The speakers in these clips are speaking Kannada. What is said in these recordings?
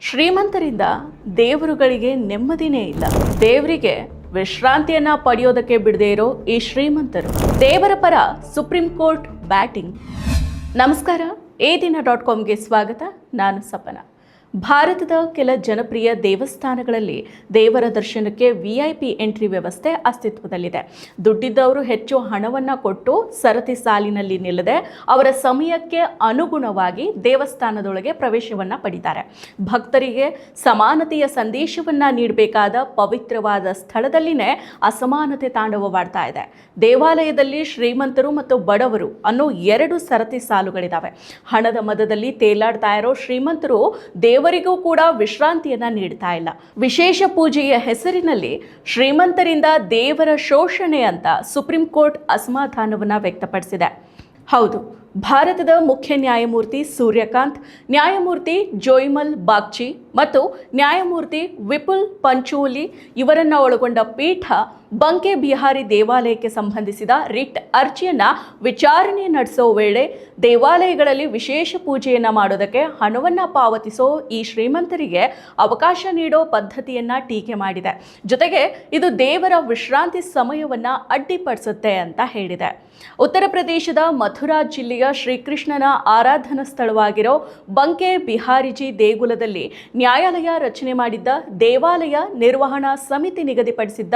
ಶ್ರೀಮಂತರಿಂದ ದೇವರುಗಳಿಗೆ ನೆಮ್ಮದಿನೇ ಇಲ್ಲ. ದೇವರಿಗೆ ವಿಶ್ರಾಂತಿಯನ್ನ ಪಡೆಯೋದಕ್ಕೆ ಬಿಡದೇ ಇರೋ ಈ ಶ್ರೀಮಂತರು. ದೇವರ ಪರ ಸುಪ್ರೀಂ ಕೋರ್ಟ್ ಬ್ಯಾಟಿಂಗ್. ನಮಸ್ಕಾರ ಏ ದಿನ ಡಾಟ್ ಕಾಮ್ಗೆ ಸ್ವಾಗತ. ನಾನು ಸಪನ. ಭಾರತದ ಕೆಲ ಜನಪ್ರಿಯ ದೇವಸ್ಥಾನಗಳಲ್ಲಿ ದೇವರ ದರ್ಶನಕ್ಕೆ ವಿ ಐ ಪಿ ಎಂಟ್ರಿ ವ್ಯವಸ್ಥೆ ಅಸ್ತಿತ್ವದಲ್ಲಿದೆ. ದುಡ್ಡಿದ್ದವರು ಹೆಚ್ಚು ಹಣವನ್ನು ಕೊಟ್ಟು ಸರತಿ ಸಾಲಿನಲ್ಲಿ ನಿಲ್ಲದೆ ಅವರ ಸಮಯಕ್ಕೆ ಅನುಗುಣವಾಗಿ ದೇವಸ್ಥಾನದೊಳಗೆ ಪ್ರವೇಶವನ್ನು ಪಡಿತಾರೆ. ಭಕ್ತರಿಗೆ ಸಮಾನತೆಯ ಸಂದೇಶವನ್ನು ನೀಡಬೇಕಾದ ಪವಿತ್ರವಾದ ಸ್ಥಳದಲ್ಲಿನೇ ಅಸಮಾನತೆ ತಾಂಡವವಾಡ್ತಾ ಇದೆ. ದೇವಾಲಯದಲ್ಲಿ ಶ್ರೀಮಂತರು ಮತ್ತು ಬಡವರು ಅನ್ನೋ ಎರಡು ಸರತಿ ಸಾಲುಗಳಿದ್ದಾವೆ ಹಣದ ಮದದಲ್ಲಿ ತೇಲಾಡ್ತಾ ಇರೋ ಶ್ರೀಮಂತರು ದೇವರಿಗೂ ಕೂಡ ವಿಶ್ರಾಂತಿಯನ್ನ ನೀಡ್ತಾ ಇಲ್ಲ. ವಿಶೇಷ ಪೂಜೆಯ ಹೆಸರಿನಲ್ಲಿ ಶ್ರೀಮಂತರಿಂದ ದೇವರ ಶೋಷಣೆ ಅಂತ ಸುಪ್ರೀಂ ಕೋರ್ಟ್ ಅಸಮಾಧಾನವನ್ನ ವ್ಯಕ್ತಪಡಿಸಿದೆ. ಹೌದು, ಭಾರತದ ಮುಖ್ಯ ನ್ಯಾಯಮೂರ್ತಿ ಸೂರ್ಯಕಾಂತ್, ನ್ಯಾಯಮೂರ್ತಿ ಜೋಯ್ಮಲ್ ಬಾಗ್ಚಿ ಮತ್ತು ನ್ಯಾಯಮೂರ್ತಿ ವಿಪುಲ್ ಪಂಚೋಲಿ ಇವರನ್ನು ಒಳಗೊಂಡ ಪೀಠ ಬಂಕೆ ಬಿಹಾರಿ ದೇವಾಲಯಕ್ಕೆ ಸಂಬಂಧಿಸಿದ ರಿಟ್ ಅರ್ಜಿಯನ್ನ ವಿಚಾರಣೆ ನಡೆಸೋ ವೇಳೆ ದೇವಾಲಯಗಳಲ್ಲಿ ವಿಶೇಷ ಪೂಜೆಯನ್ನು ಮಾಡೋದಕ್ಕೆ ಹಣವನ್ನು ಪಾವತಿಸೋ ಈ ಶ್ರೀಮಂತರಿಗೆ ಅವಕಾಶ ನೀಡೋ ಪದ್ಧತಿಯನ್ನು ಟೀಕೆ ಮಾಡಿದೆ. ಜೊತೆಗೆ ಇದು ದೇವರ ವಿಶ್ರಾಂತಿ ಸಮಯವನ್ನು ಅಡ್ಡಿಪಡಿಸುತ್ತೆ ಅಂತ ಹೇಳಿದೆ. ಉತ್ತರ ಪ್ರದೇಶದ ಮಥುರಾ ಜಿಲ್ಲೆಯ ಶ್ರೀಕೃಷ್ಣನ ಆರಾಧನಾ ಸ್ಥಳವಾಗಿರೋ ಬಂಕೆ ಬಿಹಾರಿಜಿ ದೇಗುಲದಲ್ಲಿ ನ್ಯಾಯಾಲಯ ರಚನೆ ಮಾಡಿದ್ದ ದೇವಾಲಯ ನಿರ್ವಹಣಾ ಸಮಿತಿ ನಿಗದಿಪಡಿಸಿದ್ದ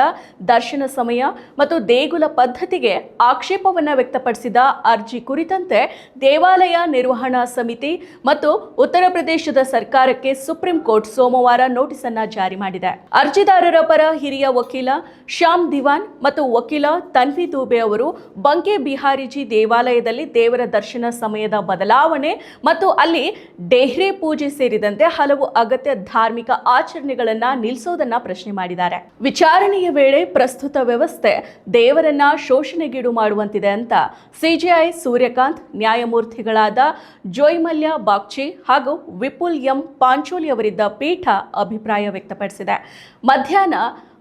ದರ್ಶನ ಸಮಯ ಮತ್ತು ದೇಗುಲ ಪದ್ಧತಿಗೆ ಆಕ್ಷೇಪವನ್ನು ವ್ಯಕ್ತಪಡಿಸಿದ ಅರ್ಜಿ ಕುರಿತಂತೆ ದೇವಾಲಯ ನಿರ್ವಹಣಾ ಸಮಿತಿ ಮತ್ತು ಉತ್ತರ ಪ್ರದೇಶದ ಸರ್ಕಾರಕ್ಕೆ ಸುಪ್ರೀಂ ಕೋರ್ಟ್ ಸೋಮವಾರ ನೋಟಿಸ್ ಅನ್ನ ಜಾರಿ ಮಾಡಿದೆ. ಅರ್ಜಿದಾರರ ಪರ ಹಿರಿಯ ವಕೀಲ ಶ್ಯಾಮ್ ದಿವಾನ್ ಮತ್ತು ವಕೀಲ ತನ್ವಿ ದೂಬೆ ಅವರು ಬಂಕೆ ಬಿಹಾರಿಜಿ ದೇವಾಲಯದಲ್ಲಿ ದೇವರ ದರ್ಶನ ಸಮಯದ ಬದಲಾವಣೆ ಮತ್ತು ಅಲ್ಲಿ ಡೆಹ್ರೆ ಪೂಜೆ ಸೇರಿದಂತೆ ಹಲವು ಅಗತ್ಯ ಧಾರ್ಮಿಕ ಆಚರಣೆಗಳನ್ನ ನಿಲ್ಲಿಸೋದನ್ನ ಪ್ರಶ್ನೆ ಮಾಡಿದ್ದಾರೆ. ವಿಚಾರಣೆಯ ವೇಳೆ ಪ್ರಸ್ತುತ ವ್ಯವಸ್ಥೆ ದೇವರನ್ನ ಶೋಷಣೆಗೀಡು ಮಾಡುವಂತಿದೆ ಅಂತ ಸಿಜೆಐ ಸೂರ್ಯಕಾಂತ್, ನ್ಯಾಯಮೂರ್ತಿಗಳಾದ ಜೋಯ್ಮಲ್ಯ ಬಾಗ್ಚಿ ಹಾಗೂ ವಿಪುಲ್ ಎಂ ಪಾಂಚೋಲಿ ಅವರಿದ್ದ ಪೀಠ ಅಭಿಪ್ರಾಯ ವ್ಯಕ್ತಪಡಿಸಿದೆ. ಮಧ್ಯಾಹ್ನ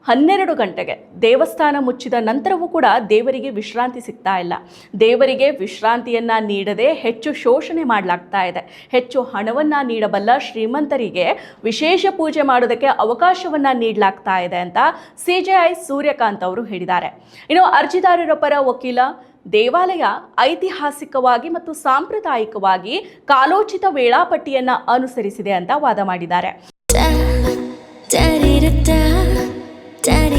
ಹನ್ನೆರಡು ಗಂಟೆಗೆ ದೇವಸ್ಥಾನ ಮುಚ್ಚಿದ ನಂತರವೂ ಕೂಡ ದೇವರಿಗೆ ವಿಶ್ರಾಂತಿ ಸಿಗ್ತಾ ಇಲ್ಲ. ದೇವರಿಗೆ ವಿಶ್ರಾಂತಿಯನ್ನು ನೀಡದೆ ಹೆಚ್ಚು ಶೋಷಣೆ ಮಾಡಲಾಗ್ತಾ ಇದೆ. ಹೆಚ್ಚು ಹಣವನ್ನು ನೀಡಬಲ್ಲ ಶ್ರೀಮಂತರಿಗೆ ವಿಶೇಷ ಪೂಜೆ ಮಾಡೋದಕ್ಕೆ ಅವಕಾಶವನ್ನು ನೀಡಲಾಗ್ತಾ ಇದೆ ಅಂತ ಸಿ ಜೆ ಐ ಸೂರ್ಯಕಾಂತ್ ಅವರು ಹೇಳಿದ್ದಾರೆ. ಇನ್ನು ಅರ್ಜಿದಾರರ ಪರ ವಕೀಲ, ದೇವಾಲಯ ಐತಿಹಾಸಿಕವಾಗಿ ಮತ್ತು ಸಾಂಪ್ರದಾಯಿಕವಾಗಿ ಕಾಲೋಚಿತ ವೇಳಾಪಟ್ಟಿಯನ್ನು ಅನುಸರಿಸಿದೆ ಅಂತ ವಾದ ಮಾಡಿದ್ದಾರೆ.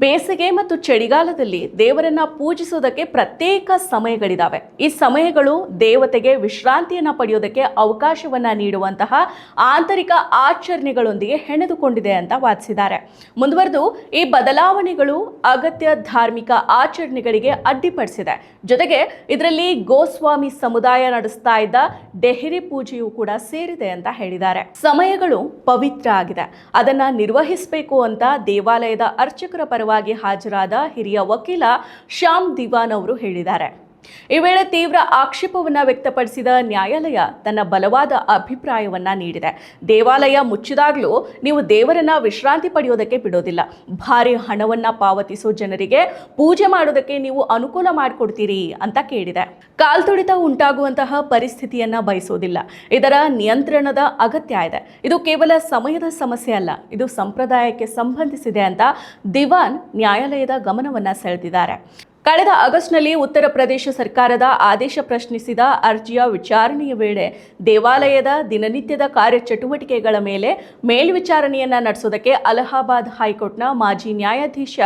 ಬೇಸಿಗೆ ಮತ್ತು ಚಳಿಗಾಲದಲ್ಲಿ ದೇವರನ್ನ ಪೂಜಿಸೋದಕ್ಕೆ ಪ್ರತ್ಯೇಕ ಸಮಯಗಳಿದಾವೆ. ಈ ಸಮಯಗಳು ದೇವತೆಗೆ ವಿಶ್ರಾಂತಿಯನ್ನ ಪಡೆಯೋದಕ್ಕೆ ಅವಕಾಶವನ್ನ ನೀಡುವಂತಹ ಆಂತರಿಕ ಆಚರಣೆಗಳೊಂದಿಗೆ ಹೆಣೆದುಕೊಂಡಿದೆ ಅಂತ ವಾದಿಸಿದ್ದಾರೆ. ಮುಂದುವರೆದು ಈ ಬದಲಾವಣೆಗಳು ಅಗತ್ಯ ಧಾರ್ಮಿಕ ಆಚರಣೆಗಳಿಗೆ ಅಡ್ಡಿಪಡಿಸಿದೆ. ಜೊತೆಗೆ ಇದರಲ್ಲಿ ಗೋಸ್ವಾಮಿ ಸಮುದಾಯ ನಡೆಸ್ತಾ ಇದ್ದ ಡೆಹರಿ ಪೂಜೆಯೂ ಕೂಡ ಸೇರಿದೆ ಅಂತ ಹೇಳಿದ್ದಾರೆ. ಸಮಯಗಳು ಪವಿತ್ರ ಆಗಿದೆ. ಅದನ್ನ ನಿರ್ವಹಿಸಬೇಕು ಅಂತ ದೇವಾಲಯದ ಅರ್ಚಕರ ಪರವಾಗಿ ಹಾಜರಾದ ಹಿರಿಯ ವಕೀಲ ಶ್ಯಾಮ್ ದಿವಾನ್ ಅವರು ಹೇಳಿದ್ದಾರೆ. ಈ ವೇಳೆ ತೀವ್ರ ಆಕ್ಷೇಪವನ್ನು ವ್ಯಕ್ತಪಡಿಸಿದ ನ್ಯಾಯಾಲಯ ತನ್ನ ಬಲವಾದ ಅಭಿಪ್ರಾಯವನ್ನ ನೀಡಿದೆ. ದೇವಾಲಯ ಮುಚ್ಚಿದಾಗಲೂ ನೀವು ದೇವರನ್ನ ವಿಶ್ರಾಂತಿ ಪಡೆಯೋದಕ್ಕೆ ಬಿಡೋದಿಲ್ಲ. ಭಾರಿ ಹಣವನ್ನ ಪಾವತಿಸೋ ಜನರಿಗೆ ಪೂಜೆ ಮಾಡೋದಕ್ಕೆ ನೀವು ಅನುಕೂಲ ಮಾಡಿಕೊಡ್ತೀರಿ ಅಂತ ಕೇಳಿದೆ. ಕಾಲ್ತುಳಿತ ಉಂಟಾಗುವಂತಹ ಪರಿಸ್ಥಿತಿಯನ್ನ ಬಯಸೋದಿಲ್ಲ. ಇದರ ನಿಯಂತ್ರಣದ ಅಗತ್ಯ ಇದೆ. ಇದು ಕೇವಲ ಸಮಯದ ಸಮಸ್ಯೆ ಅಲ್ಲ, ಇದು ಸಂಪ್ರದಾಯಕ್ಕೆ ಸಂಬಂಧಿಸಿದೆ ಅಂತ ದಿವಾನ್ ನ್ಯಾಯಾಲಯದ ಗಮನವನ್ನ ಸೆಳೆದಿದ್ದಾರೆ. ಕಳೆದ ಆಗಸ್ಟ್ನಲ್ಲಿ ಉತ್ತರ ಪ್ರದೇಶ ಸರ್ಕಾರದ ಆದೇಶ ಪ್ರಶ್ನಿಸಿದ ಅರ್ಜಿಯ ವಿಚಾರಣೆಯ ವೇಳೆ ದೇವಾಲಯದ ದಿನನಿತ್ಯದ ಕಾರ್ಯಚಟುವಟಿಕೆಗಳ ಮೇಲೆ ಮೇಲ್ವಿಚಾರಣೆಯನ್ನ ನಡೆಸೋದಕ್ಕೆ ಅಲಹಾಬಾದ್ ಹೈಕೋರ್ಟ್ನ ಮಾಜಿ ನ್ಯಾಯಾಧೀಶ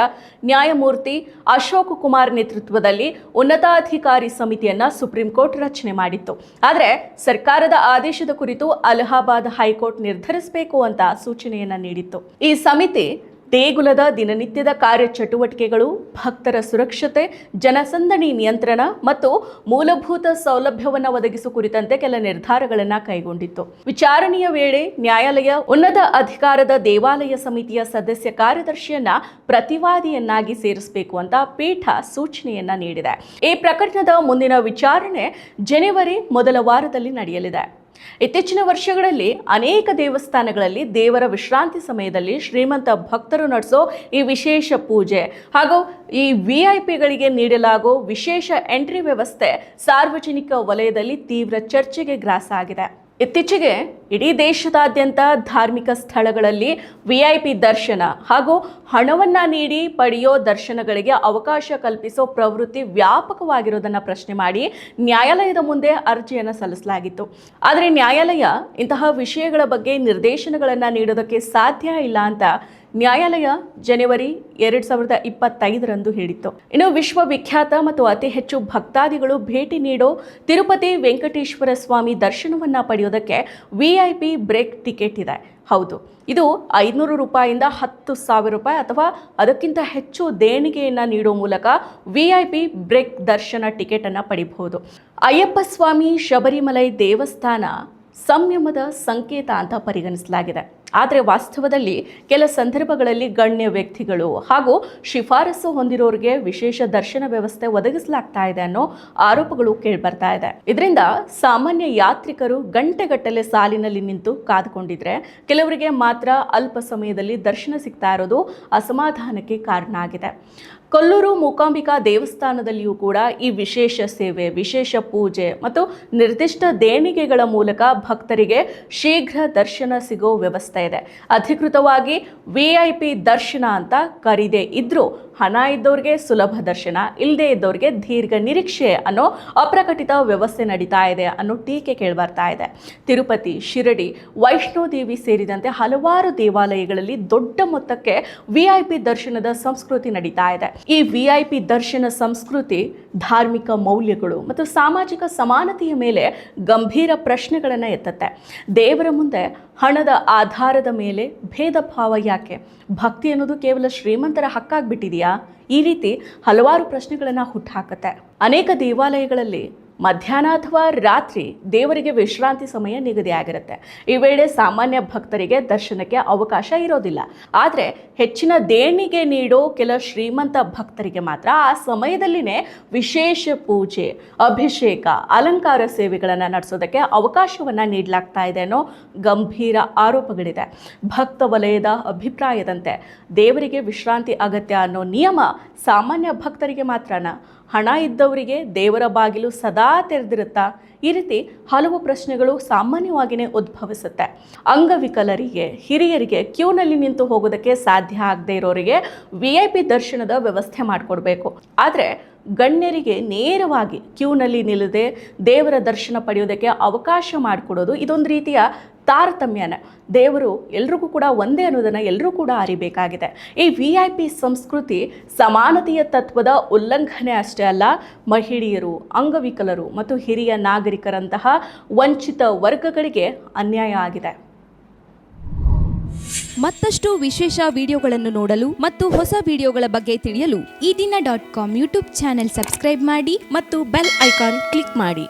ನ್ಯಾಯಮೂರ್ತಿ ಅಶೋಕ್ ಕುಮಾರ್ ನೇತೃತ್ವದಲ್ಲಿ ಉನ್ನತಾಧಿಕಾರಿ ಸಮಿತಿಯನ್ನ ಸುಪ್ರೀಂ ಕೋರ್ಟ್ ರಚನೆ ಮಾಡಿತ್ತು. ಆದರೆ ಸರ್ಕಾರದ ಆದೇಶದ ಕುರಿತು ಅಲಹಾಬಾದ್ ಹೈಕೋರ್ಟ್ ನಿರ್ಧರಿಸಬೇಕು ಅಂತ ಸೂಚನೆಯನ್ನ ನೀಡಿತ್ತು. ಈ ಸಮಿತಿ ದೇಗುಲದ ದಿನನಿತ್ಯದ ಕಾರ್ಯಚಟುವಟಿಕೆಗಳು, ಭಕ್ತರ ಸುರಕ್ಷತೆ, ಜನಸಂದಣಿ ನಿಯಂತ್ರಣ ಮತ್ತು ಮೂಲಭೂತ ಸೌಲಭ್ಯವನ್ನು ಒದಗಿಸುವ ಕುರಿತಂತೆ ಕೆಲ ನಿರ್ಧಾರಗಳನ್ನು ಕೈಗೊಂಡಿತ್ತು. ವಿಚಾರಣೆಯ ವೇಳೆ ನ್ಯಾಯಾಲಯ ಉನ್ನತ ಅಧಿಕಾರದ ದೇವಾಲಯ ಸಮಿತಿಯ ಸದಸ್ಯ ಕಾರ್ಯದರ್ಶಿಯನ್ನ ಪ್ರತಿವಾದಿಯನ್ನಾಗಿ ಸೇರಿಸಬೇಕು ಅಂತ ಪೀಠ ಸೂಚನೆಯನ್ನ ನೀಡಿದೆ. ಈ ಪ್ರಕರಣದ ಮುಂದಿನ ವಿಚಾರಣೆ ಜನವರಿ ಮೊದಲ ವಾರದಲ್ಲಿ ನಡೆಯಲಿದೆ. ಇತ್ತೀಚಿನ ವರ್ಷಗಳಲ್ಲಿ ಅನೇಕ ದೇವಸ್ಥಾನಗಳಲ್ಲಿ ದೇವರ ವಿಶ್ರಾಂತಿ ಸಮಯದಲ್ಲಿ ಶ್ರೀಮಂತ ಭಕ್ತರು ನಡೆಸೋ ಈ ವಿಶೇಷ ಪೂಜೆ ಹಾಗೂ ಈ ವಿ ಐ ಪಿಗಳಿಗೆ ನೀಡಲಾಗೋ ವಿಶೇಷ ಎಂಟ್ರಿ ವ್ಯವಸ್ಥೆ ಸಾರ್ವಜನಿಕ ವಲಯದಲ್ಲಿ ತೀವ್ರ ಚರ್ಚೆಗೆ ಗ್ರಾಸ ಆಗಿದೆ. ಇತ್ತೀಚೆಗೆ ಇಡೀ ದೇಶದಾದ್ಯಂತ ಧಾರ್ಮಿಕ ಸ್ಥಳಗಳಲ್ಲಿ ವಿ ಐ ಪಿ ದರ್ಶನ ಹಾಗೂ ಹಣವನ್ನ ನೀಡಿ ಪಡೆಯೋ ದರ್ಶನಗಳಿಗೆ ಅವಕಾಶ ಕಲ್ಪಿಸೋ ಪ್ರವೃತ್ತಿ ವ್ಯಾಪಕವಾಗಿರೋದನ್ನು ಪ್ರಶ್ನೆ ಮಾಡಿ ನ್ಯಾಯಾಲಯದ ಮುಂದೆ ಅರ್ಜಿಯನ್ನು ಸಲ್ಲಿಸಲಾಗಿತ್ತು. ಆದರೆ ನ್ಯಾಯಾಲಯ ಇಂತಹ ವಿಷಯಗಳ ಬಗ್ಗೆ ನಿರ್ದೇಶನಗಳನ್ನು ನೀಡೋದಕ್ಕೆ ಸಾಧ್ಯ ಇಲ್ಲ ಅಂತ ನ್ಯಾಯಾಲಯ ಜನವರಿ ಎರಡ್ ಸಾವಿರದ ಇಪ್ಪತ್ತೈದರಂದು ಹೇಳಿತ್ತು. ಇನ್ನು ವಿಶ್ವವಿಖ್ಯಾತ ಮತ್ತು ಅತಿ ಹೆಚ್ಚು ಭಕ್ತಾದಿಗಳು ಭೇಟಿ ನೀಡೋ ತಿರುಪತಿ ವೆಂಕಟೇಶ್ವರ ಸ್ವಾಮಿ ದರ್ಶನವನ್ನ ಪಡೆಯೋದಕ್ಕೆ ವಿಐಪಿ ಬ್ರೇಕ್ ಟಿಕೆಟ್ ಇದೆ. ಹೌದು, ಇದು ಐದುನೂರು ರೂಪಾಯಿಂದ ಹತ್ತು ಸಾವಿರ ರೂಪಾಯಿ ಅಥವಾ ಅದಕ್ಕಿಂತ ಹೆಚ್ಚು ದೇಣಿಗೆಯನ್ನು ನೀಡೋ ಮೂಲಕ ವಿ ಐ ಪಿ ಬ್ರೇಕ್ ದರ್ಶನ ಟಿಕೆಟನ್ನು ಪಡಿಬಹುದು. ಅಯ್ಯಪ್ಪ ಸ್ವಾಮಿ ಶಬರಿಮಲೈ ದೇವಸ್ಥಾನ ಸಂಯಮದ ಸಂಕೇತ ಅಂತ ಪರಿಗಣಿಸಲಾಗಿದೆ. ಆದರೆ ವಾಸ್ತವದಲ್ಲಿ ಕೆಲ ಸಂದರ್ಭಗಳಲ್ಲಿ ಗಣ್ಯ ವ್ಯಕ್ತಿಗಳು ಹಾಗೂ ಶಿಫಾರಸು ಹೊಂದಿರೋರಿಗೆ ವಿಶೇಷ ದರ್ಶನ ವ್ಯವಸ್ಥೆ ಒದಗಿಸಲಾಗ್ತಾ ಇದೆ ಅನ್ನೋ ಆರೋಪಗಳು ಕೇಳಿಬರ್ತಾ ಇದೆ. ಇದರಿಂದ ಸಾಮಾನ್ಯ ಯಾತ್ರಿಕರು ಗಂಟೆಗಟ್ಟಲೆ ಸಾಲಿನಲ್ಲಿ ನಿಂತು ಕಾದುಕೊಂಡಿದ್ರೆ ಕೆಲವರಿಗೆ ಮಾತ್ರ ಅಲ್ಪ ಸಮಯದಲ್ಲಿ ದರ್ಶನ ಸಿಗ್ತಾ ಇರೋದು ಅಸಮಾಧಾನಕ್ಕೆ ಕಾರಣ ಆಗಿದೆ. ಕೊಲ್ಲೂರು ಮೂಕಾಂಬಿಕಾ ದೇವಸ್ಥಾನದಲ್ಲಿಯೂ ಕೂಡ ಈ ವಿಶೇಷ ಸೇವೆ, ವಿಶೇಷ ಪೂಜೆ ಮತ್ತು ನಿರ್ದಿಷ್ಟ ದೇಣಿಗೆಗಳ ಮೂಲಕ ಭಕ್ತರಿಗೆ ಶೀಘ್ರ ದರ್ಶನ ಸಿಗೋ ವ್ಯವಸ್ಥೆ ಇದೆ. ಅಧಿಕೃತವಾಗಿ ವಿ ಐ ಪಿ ದರ್ಶನ ಅಂತ ಕರೀದೆ ಇದ್ರೂ ಹಣ ಇದ್ದವ್ರಿಗೆ ಸುಲಭ ದರ್ಶನ ಇಲ್ಲದೇ ಇದ್ದವ್ರಿಗೆ ದೀರ್ಘ ನಿರೀಕ್ಷೆ ಅನ್ನೋ ಅಪ್ರಕಟಿತ ವ್ಯವಸ್ಥೆ ನಡೀತಾ ಇದೆ ಅನ್ನೋ ಟೀಕೆ ಕೇಳಿಬರ್ತಾ ಇದೆ. ತಿರುಪತಿ, ಶಿರಡಿ, ವೈಷ್ಣೋದೇವಿ ಸೇರಿದಂತೆ ಹಲವಾರು ದೇವಾಲಯಗಳಲ್ಲಿ ದೊಡ್ಡ ಮೊತ್ತಕ್ಕೆ ವಿ ಐ ಪಿ ದರ್ಶನದ ಸಂಸ್ಕೃತಿ ನಡೀತಾ ಇದೆ. ಈ ವಿ ಐ ಪಿ ದರ್ಶನ ಸಂಸ್ಕೃತಿ, ಧಾರ್ಮಿಕ ಮೌಲ್ಯಗಳು ಮತ್ತು ಸಾಮಾಜಿಕ ಸಮಾನತೆಯ ಮೇಲೆ ಗಂಭೀರ ಪ್ರಶ್ನೆಗಳನ್ನು ಎತ್ತತ್ತೆ. ದೇವರ ಮುಂದೆ ಹಣದ ಆಧಾರದ ಮೇಲೆ ಭೇದ ಭಾವ ಯಾಕೆ? ಭಕ್ತಿ ಅನ್ನೋದು ಕೇವಲ ಶ್ರೀಮಂತರ ಹಕ್ಕಾಗ್ಬಿಟ್ಟಿದೆಯಾ? ಈ ರೀತಿ ಹಲವಾರು ಪ್ರಶ್ನೆಗಳನ್ನು ಹುಟ್ಟುಹಾಕತ್ತೆ ಅನೇಕ ದೇವಾಲಯಗಳಲ್ಲಿ ಮಧ್ಯಾಹ್ನ ಅಥವಾ ರಾತ್ರಿ ದೇವರಿಗೆ ವಿಶ್ರಾಂತಿ ಸಮಯ ನಿಗದಿಯಾಗಿರುತ್ತೆ. ಈ ವೇಳೆ ಸಾಮಾನ್ಯ ಭಕ್ತರಿಗೆ ದರ್ಶನಕ್ಕೆ ಅವಕಾಶ ಇರೋದಿಲ್ಲ. ಆದರೆ ಹೆಚ್ಚಿನ ದೇಣಿಗೆ ನೀಡೋ ಕೆಲ ಶ್ರೀಮಂತ ಭಕ್ತರಿಗೆ ಮಾತ್ರ ಆ ಸಮಯದಲ್ಲಿನೇ ವಿಶೇಷ ಪೂಜೆ, ಅಭಿಷೇಕ, ಅಲಂಕಾರ ಸೇವೆಗಳನ್ನು ನಡೆಸೋದಕ್ಕೆ ಅವಕಾಶವನ್ನು ನೀಡಲಾಗ್ತಾ ಇದೆ ಅನ್ನೋ ಗಂಭೀರ ಆರೋಪಗಳಿದೆ. ಭಕ್ತ ವಲಯದ ಅಭಿಪ್ರಾಯದಂತೆ ದೇವರಿಗೆ ವಿಶ್ರಾಂತಿ ಅಗತ್ಯ ಅನ್ನೋ ನಿಯಮ ಸಾಮಾನ್ಯ ಭಕ್ತರಿಗೆ ಮಾತ್ರನ? ಹಣ ಇದ್ದವರಿಗೆ ದೇವರ ಬಾಗಿಲು ಸದಾ ತೆರೆದಿರುತ್ತಾ, ಈ ರೀತಿ ಹಲವು ಪ್ರಶ್ನೆಗಳು ಸಾಮಾನ್ಯವಾಗಿಯೇ ಉದ್ಭವಿಸುತ್ತೆ. ಅಂಗವಿಕಲರಿಗೆ, ಹಿರಿಯರಿಗೆ ಕ್ಯೂನಲ್ಲಿ ನಿಂತು ಹೋಗೋದಕ್ಕೆ ಸಾಧ್ಯ ಆಗದೇ ಇರೋರಿಗೆ ವಿ ಐ ಪಿ ದರ್ಶನದ ವ್ಯವಸ್ಥೆ ಮಾಡಿಕೊಡ್ಬೇಕು. ಆದರೆ ಗಣ್ಯರಿಗೆ ನೇರವಾಗಿ ಕ್ಯೂನಲ್ಲಿ ನಿಲ್ಲದೆ ದೇವರ ದರ್ಶನ ಪಡೆಯೋದಕ್ಕೆ ಅವಕಾಶ ಮಾಡಿಕೊಡೋದು ಇದೊಂದು ರೀತಿಯ ತಾರತಮ್ಯನ ದೇವರು ಎಲ್ರಿಗೂ ಕೂಡ ಒಂದೇ ಅನ್ನೋದನ್ನು ಎಲ್ಲರೂ ಕೂಡ ಅರಿಬೇಕಾಗಿದೆ. ಈ ವಿ ಐ ಪಿ ಸಂಸ್ಕೃತಿ ಸಮಾನತೆಯ ತತ್ವದ ಉಲ್ಲಂಘನೆ ಅಷ್ಟೇ ಅಲ್ಲ, ಮಹಿಳೆಯರು, ಅಂಗವಿಕಲರು ಮತ್ತು ಹಿರಿಯ ನಾಗರಿಕರಂತಹ ವಂಚಿತ ವರ್ಗಗಳಿಗೆ ಅನ್ಯಾಯ ಆಗಿದೆ. ಮತ್ತಷ್ಟು ವಿಶೇಷ ವಿಡಿಯೋಗಳನ್ನು ನೋಡಲು ಮತ್ತು ಹೊಸ ವಿಡಿಯೋಗಳ ಬಗ್ಗೆ ತಿಳಿಯಲು ಈ ದಿನ dot com YouTube channel subscribe ಮಾಡಿ ಮತ್ತು ಬೆಲ್ ಐಕಾನ್ ಕ್ಲಿಕ್ ಮಾಡಿ.